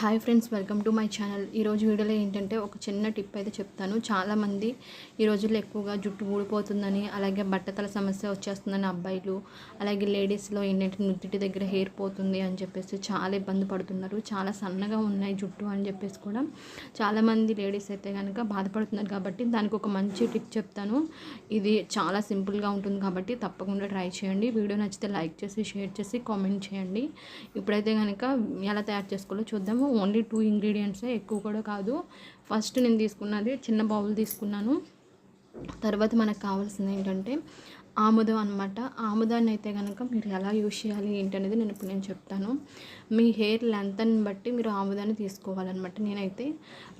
Hi friends welcome to my channel. ఈరోజు వీడియోలో ఏంటంటే ఒక చిన్న టిప్ అయితే చెప్తాను. చాలామంది ఈ రోజుల్లో ఎక్కువగా జుట్టు ఊడిపోతుందని అలాగే బట్టతల సమస్య వచ్చేస్తుందని అబ్బాయిలు అలాగే లేడీస్లో ఏంటంటే నుదుటి దగ్గర హెయిర్ పోతుంది అని చెప్పేసి చాలా ఇబ్బంది పడుతున్నారు. చాలా సన్నగా ఉన్నాయి జుట్టు అని చెప్పేసి కూడా చాలామంది లేడీస్ అయితే కనుక బాధపడుతున్నారు కాబట్టి దానికి ఒక మంచి టిప్ చెప్తాను. ఇది చాలా సింపుల్గా ఉంటుంది కాబట్టి తప్పకుండా ట్రై చేయండి. వీడియో నచ్చితే లైక్ చేసి షేర్ చేసి కామెంట్ చేయండి. ఇప్పుడైతే కనుక ఎలా తయారు చేసుకోవాలో చూద్దాం. ఓన్లీ టూ ఇంగ్రీడియంట్సే ఎక్కువ కూడా కాదు. ఫస్ట్ నేను తీసుకున్నది చిన్న బౌల్ తీసుకున్నాను. తర్వాత మనకు కావాల్సింది ఏంటంటే ఆముదం అనమాట ఆముదాన్ని అయితే కనుక మీరు ఎలా యూజ్ చేయాలి ఏంటనేది నేను ఇప్పుడు నేను చెప్తాను. మీ హెయిర్ లెంత్ని బట్టి మీరు ఆముదాన్ని తీసుకోవాలన్నమాట. నేనైతే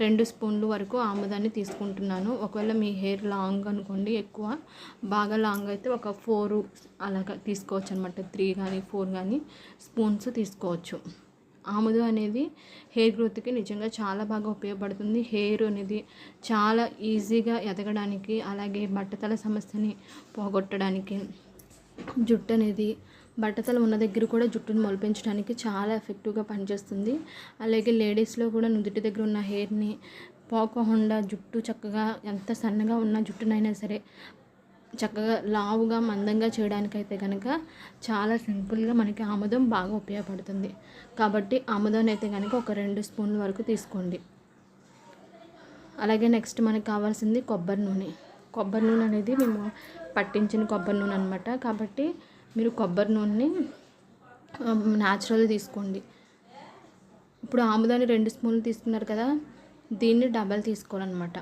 రెండు స్పూన్లు వరకు ఆముదాన్ని తీసుకుంటున్నాను. ఒకవేళ మీ హెయిర్ లాంగ్ అనుకోండి ఎక్కువ బాగా లాంగ్ అయితే ఒక ఫోర్ అలాగా తీసుకోవచ్చు అనమాట త్రీ కానీ ఫోర్ కానీ స్పూన్స్ తీసుకోవచ్చు. ఆముదం అనేది హెయిర్ గ్రోత్కి నిజంగా చాలా బాగా ఉపయోగపడుతుంది. హెయిర్ అనేది చాలా ఈజీగా ఎదగడానికి అలాగే బట్టతల సమస్యని పోగొట్టడానికి జుట్టు అనేది బట్టతల ఉన్న దగ్గర కూడా జుట్టును మొలిపించడానికి చాలా ఎఫెక్టివ్గా పనిచేస్తుంది. అలాగే లేడీస్లో కూడా నుదుటి దగ్గర ఉన్న హెయిర్ని పోకోకుండా జుట్టు చక్కగా ఎంత సన్నగా ఉన్న జుట్టునైనా సరే చక్కగా లావుగా మందంగా చేయడానికైతే కనుక చాలా సింపుల్గా మనకి ఆముదం బాగా ఉపయోగపడుతుంది. కాబట్టి ఆముదాన్ని అయితే కనుక ఒక రెండు స్పూన్ల వరకు తీసుకోండి. అలాగే నెక్స్ట్ మనకు కావాల్సింది కొబ్బరి నూనె. కొబ్బరి నూనె అనేది మేము పట్టించిన కొబ్బరి నూనె అనమాట కాబట్టి మీరు కొబ్బరి నూనెని న్యాచురల్ తీసుకోండి. ఇప్పుడు ఆముదాన్ని రెండు స్పూన్లు తీసుకున్నారు కదా దీన్ని డబల్ తీసుకోవాలన్నమాట.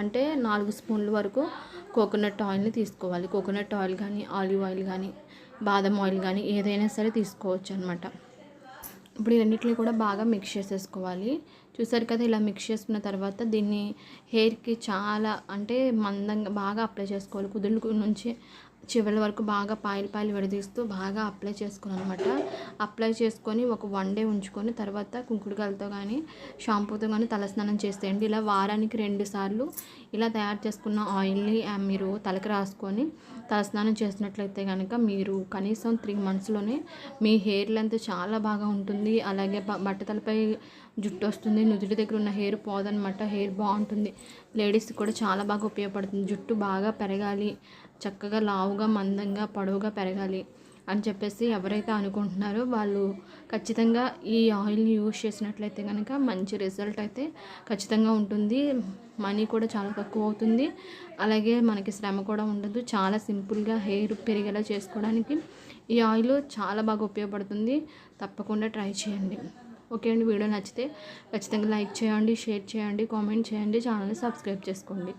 అంటే నాలుగు స్పూన్ల వరకు కోకోనట్ ఆయిల్ని తీసుకోవాలి. కోకోనట్ ఆయిల్ కానీ ఆలివ్ ఆయిల్ కానీ బాదం ఆయిల్ కానీ ఏదైనా సరే తీసుకోవచ్చు అనమాట ఇప్పుడు ఇవన్నిటిని కూడా బాగా మిక్స్ చేసేసుకోవాలి. చూసారు కదా ఇలా మిక్స్ చేసుకున్న తర్వాత దీన్ని హెయిర్కి చాలా అంటే మందంగా బాగా అప్లై చేసుకోవాలి. కుదుళ్ళు నుంచి చివరి వరకు బాగా పాయలు పాయలు విడదీస్తూ బాగా అప్లై చేసుకుని అనమాట అప్లై చేసుకొని ఒక వన్ డే ఉంచుకొని తర్వాత కుంకుడుకాయలతో కానీ షాంపూతో కానీ తలస్నానం చేసేయండి. ఇలా వారానికి రెండు సార్లు ఇలా తయారు చేసుకున్న ఆయిల్ని మీరు తలకి రాసుకొని తలస్నానం చేసినట్లయితే కనుక మీరు కనీసం త్రీ మంత్స్లోనే మీ హెయిర్ లెంత్ చాలా బాగా ఉంటుంది. అలాగే బట్టతలపై జుట్టు వస్తుంది నుదుటి దగ్గర ఉన్న హెయిర్ పోదనమాట హెయిర్ బాగుంటుంది. లేడీస్కి కూడా చాలా బాగా ఉపయోగపడుతుంది. జుట్టు బాగా పెరగాలి చక్కగా లావుగా మందంగా పొడవుగా పెరగాలి అని చెప్పేసి ఎవరైతే అనుకుంటున్నారో వాళ్ళు ఖచ్చితంగా ఈ ఆయిల్ని యూజ్ చేసినట్లయితే కనుక మంచి రిజల్ట్ అయితే ఖచ్చితంగా ఉంటుంది. మనీ కూడా చాలా తక్కువ అవుతుంది. అలాగే మనకి శ్రమ కూడా ఉండదు. చాలా సింపుల్గా హెయిర్ పెరిగేలా చేసుకోవడానికి ఈ ఆయిల్ చాలా బాగా ఉపయోగపడుతుంది. తప్పకుండా ట్రై చేయండి. ఓకే అండి వీడియో నచ్చితే ఖచ్చితంగా లైక్ చేయండి షేర్ చేయండి కామెంట్ చేయండి ఛానల్ని సబ్స్క్రైబ్ చేసుకోండి.